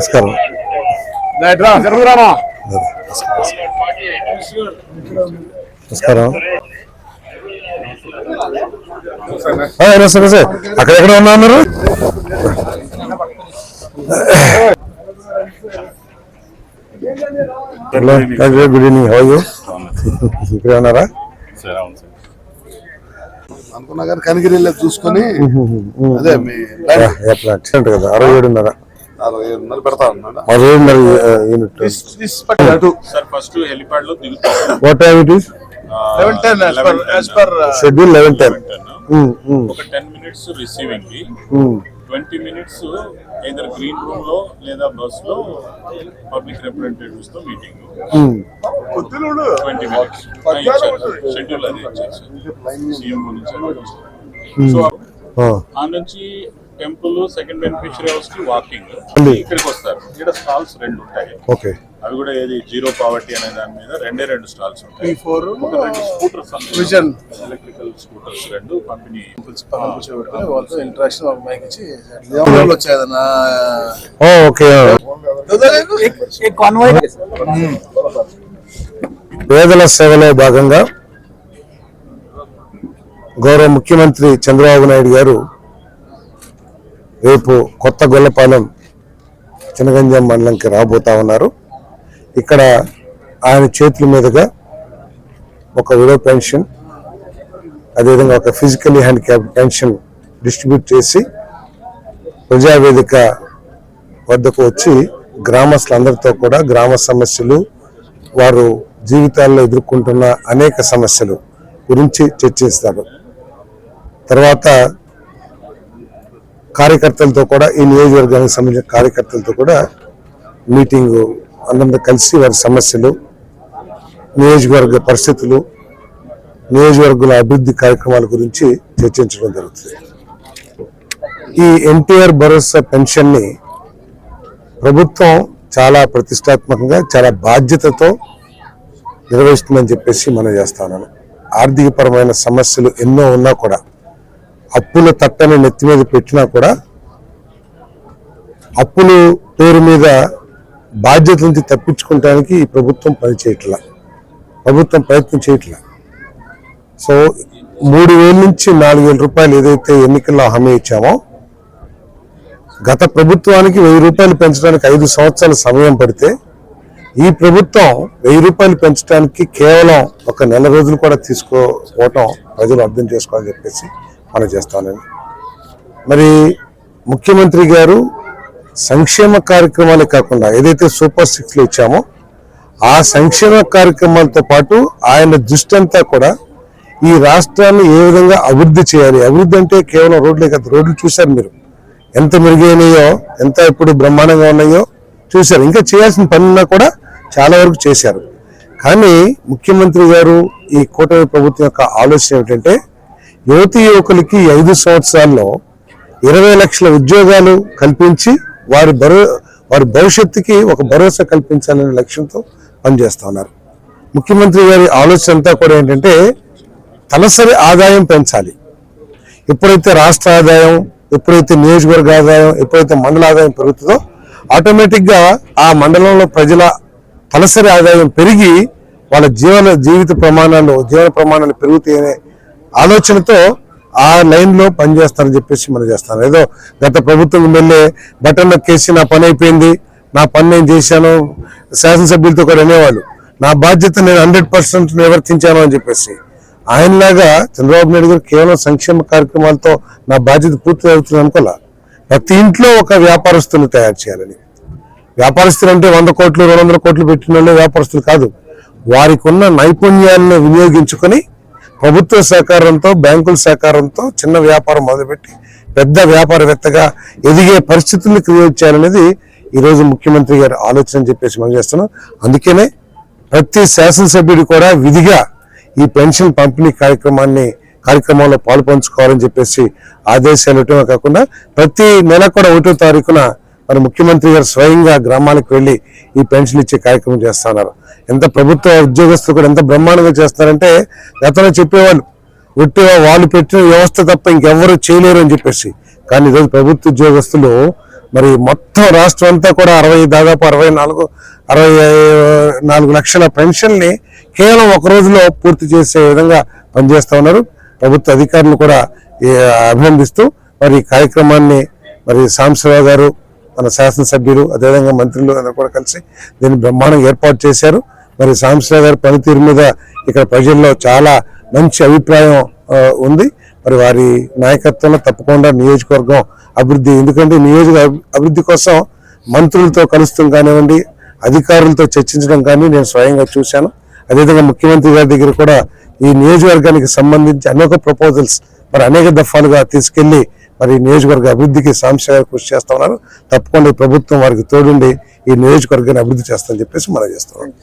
నమస్కారం. నమస్కారం. నమస్తే నమస్తే. అక్కడెక్కడ ఉన్నా అన్నారు hello good evening. How you ఇక్కడ ఉన్నారా? అనుకున్నా కానీ కనిగిరి వెళ్ళి చూసుకొని అదే కదా. అరవై ఏడున్నర. అరవై ఏడున్నర పెడతా ఉన్నాడు. అరవై ఏడున్నర యూనిట్ అటు సార్ ఫస్ట్ హెలిప్యాడ్లో దిగుతాం what time it is eleven ten as per schedule eleven ten ఒక టెన్ మినిట్స్ రిసీవింగ్కి ట్వంటీ మినిట్స్ either గ్రీన్ రూమ్లో లేదా బస్లో పబ్లిక్ రిప్రజెంటేటివ్స్తో మీటింగ్ ట్వంటీ మినిట్స్ షెడ్యూల్ అది ఇచ్చేసి సీఎం గురించి సో ఆ నుంచి టెంపుల్ సెకండ్ బెనిఫిషియరీ హౌస్కి వాకింగ్. ఇక్కడికి వస్తారు. ఇక్కడ స్టాల్స్ రెండు ఉంటాయి ఓకే. అవి కూడా ఏది జీరో పావర్టీ అనే దాని మీద రెండే రెండు స్టాల్స్ ఉంటాయి. ఒక రెండు స్కూటర్స్ విజన్ ఎలక్ట్రికల్ స్కూటర్స్ రెండు కూర్చోబెట్టుకుని వాళ్ళతో ఇంటరాక్షన్ ఒక మైక్ ఇచ్చి ఎవరు వచ్చేదన్నా ఓకే. పేదల సేవలో భాగంగా గౌరవ ముఖ్యమంత్రి చంద్రబాబు నాయుడు గారు రేపు కొత్త గొల్లపాలెం చినగంజాం మండలంకి రాబోతా ఉన్నారు. ఇక్కడ ఆయన చేతుల మీదుగా ఒక విడో పెన్షన్ అదేవిధంగా ఒక ఫిజికల్లీ హ్యాండిక్యాప్ పెన్షన్ డిస్ట్రిబ్యూట్ చేసి ప్రజావేదిక వద్దకు వచ్చి గ్రామస్తులందరితో కూడా గ్రామ సమస్యలు వారు జీవితాల్లో ఎదుర్కొంటున్న అనేక సమస్యలు గురించి చర్చిస్తారు. తర్వాత కార్యకర్తలతో కూడా ఈ నియోజకవర్గానికి సంబంధించిన కార్యకర్తలతో కూడా మీటింగ్ అందరితో కలిసి వారి సమస్యలు నియోజకవర్గ పరిస్థితులు నియోజకవర్గాల అభివృద్ధి కార్యక్రమాల గురించి చర్చించడం జరుగుతుంది. ఈ ఎన్టీఆర్ భరోసా పెన్షన్ని ప్రభుత్వం చాలా ప్రతిష్టాత్మకంగా చాలా బాధ్యతతో నిర్వహిస్తుందని చెప్పేసి మనం చేస్తా ఉన్నాను. ఆర్థికపరమైన సమస్యలు ఎన్నో ఉన్నా కూడా అప్పుల తట్టని నెత్తి మీద పెట్టినా కూడా అప్పులు పేరు మీద బాధ్యత నుంచి తప్పించుకోవడానికి ఈ ప్రభుత్వం పనిచేయట్లా ప్రభుత్వం ప్రయత్నం చేయట్లా. సో మూడు వేల నుంచి నాలుగు వేల రూపాయలు ఏదైతే ఎన్నికల్లో హామీ ఇచ్చామో గత ప్రభుత్వానికి వెయ్యి రూపాయలు పెంచడానికి ఐదు సంవత్సరాల సమయం పడితే ఈ ప్రభుత్వం వెయ్యి రూపాయలు పెంచడానికి కేవలం ఒక నెల రోజులు కూడా తీసుకోవటం ప్రజలు అర్థం చేసుకోవాలని చెప్పేసి మనం చేస్తానని. మరి ముఖ్యమంత్రి గారు సంక్షేమ కార్యక్రమాలే కాకుండా ఏదైతే సూపర్ సిక్స్లో ఇచ్చామో ఆ సంక్షేమ కార్యక్రమాలతో పాటు ఆయన దృష్టి అంతా కూడా ఈ రాష్ట్రాన్ని ఏ విధంగా అభివృద్ధి చేయాలి అభివృద్ధి అంటే కేవలం రోడ్లే కదా రోడ్లు చూశారు మీరు. ఎంత మెరుగైనాయో ఎంత ఇప్పుడు బ్రహ్మాండంగా ఉన్నాయో చూశారు. ఇంకా చేయాల్సిన పనున్నా కూడా చాలా వరకు చేశారు. కానీ ముఖ్యమంత్రి గారు ఈ కూటమి ప్రభుత్వం యొక్క ఆలోచన ఏమిటంటే యువతి యువకులకి ఐదు సంవత్సరాల్లో ఇరవై లక్షల ఉద్యోగాలు కల్పించి వారి భరో వారి భవిష్యత్తుకి ఒక భరోసా కల్పించాలనే లక్ష్యంతో పనిచేస్తూ ఉన్నారు. ముఖ్యమంత్రి గారి ఆలోచన అంతా కూడా ఏంటంటే తలసరి ఆదాయం పెంచాలి. ఎప్పుడైతే రాష్ట్ర ఆదాయం ఎప్పుడైతే నియోజకవర్గ ఆదాయం ఎప్పుడైతే మండల ఆదాయం పెరుగుతుందో ఆటోమేటిక్గా ఆ మండలంలో ప్రజల తలసరి ఆదాయం పెరిగి వాళ్ళ జీవన జీవిత ప్రమాణాలు జీవన ప్రమాణాలు పెరుగుతాయనే ఆలోచనతో ఆ లైన్లో పనిచేస్తారని చెప్పేసి మనం చేస్తాను ఏదో గత ప్రభుత్వం ఎమ్మెల్యే బటన్ నొక్కేసి నా పని అయిపోయింది నా పని నేను చేశాను శాసనసభ్యులతో కూడా అనేవాళ్ళు. నా బాధ్యత నేను హండ్రెడ్ పర్సెంట్ నివర్తించాను అని చెప్పేసి. ఆయనలాగా చంద్రబాబు నాయుడు గారు కేవలం సంక్షేమ కార్యక్రమాలతో నా బాధ్యత పూర్తి అవుతుంది అనుకోలే ప్రతి ఇంట్లో ఒక వ్యాపారస్తుని తయారు చేయాలని. వ్యాపారస్తులు అంటే వంద కోట్లు రెండు వందల కోట్లు పెట్టిన వ్యాపారస్తులు కాదు. వారికి ఉన్న నైపుణ్యాలను వినియోగించుకొని ప్రభుత్వ సహకారంతో బ్యాంకుల సహకారంతో చిన్న వ్యాపారం మొదలుపెట్టి పెద్ద వ్యాపారవేత్తగా ఎదిగే పరిస్థితుల్ని క్రియేట్ చేయాలనేది ఈరోజు ముఖ్యమంత్రి గారి ఆలోచన అని చెప్పేసి మనం చేస్తున్నాం. అందుకనే ప్రతి శాసనసభ్యుడు కూడా విధిగా ఈ పెన్షన్ పంపిణీ కార్యక్రమాన్ని కార్యక్రమంలో పాల్పంచుకోవాలని చెప్పేసి ఆదేశాలు ఇవ్వటమే కాకుండా ప్రతి నెల కూడా ఒకటో తారీఖున మరి ముఖ్యమంత్రి గారు స్వయంగా గ్రామాలకు వెళ్ళి ఈ పెన్షన్ ఇచ్చే కార్యక్రమం చేస్తున్నారు ఎంత ప్రభుత్వ ఉద్యోగస్తులు కూడా ఎంత బ్రహ్మాండంగా చేస్తారంటే గతంలో చెప్పేవాళ్ళు ఒట్టి వాళ్ళు పెట్టిన వ్యవస్థ తప్ప ఇంకెవ్వరూ చేయలేరు అని చెప్పేసి. కానీ ఈరోజు ప్రభుత్వ ఉద్యోగస్తులు మరి మొత్తం రాష్ట్రం అంతా కూడా అరవై దాదాపు అరవై నాలుగు అరవై నాలుగు లక్షల పెన్షన్ని కేవలం ఒక రోజులో పూర్తి చేసే విధంగా పనిచేస్తూ ఉన్నారు. ప్రభుత్వ అధికారులు కూడా అభినందిస్తూ మరి ఈ కార్యక్రమాన్ని మరి సాంబశివరావు గారు మన శాసనసభ్యులు అదేవిధంగా మంత్రులు అందరూ కూడా కలిసి దీన్ని బ్రహ్మాండంగా ఏర్పాటు చేశారు. మరి సాంబశివరావు గారి పనితీరు మీద ఇక్కడ ప్రజల్లో చాలా మంచి అభిప్రాయం ఉంది. మరి వారి నాయకత్వంలో తప్పకుండా నియోజకవర్గం అభివృద్ధి ఎందుకంటే నియోజక అభివృద్ధి కోసం మంత్రులతో కలుస్తాం కానివ్వండి అధికారులతో చర్చించడం కానీ నేను స్వయంగా చూశాను. అదేవిధంగా ముఖ్యమంత్రి గారి దగ్గర కూడా ఈ నియోజకవర్గానికి సంబంధించి అనేక ప్రపోజల్స్ మరి అనేక దఫాలుగా తీసుకెళ్ళి మరి ఈ నియోజకవర్గ అభివృద్ధికి సాంశగా కృషి చేస్తా ఉన్నారు. తప్పకుండా ప్రభుత్వం వారికి తోడుండి ఈ నియోజకవర్గాన్ని అభివృద్ధి చేస్తామని చెప్పేసి మనం చేస్తాం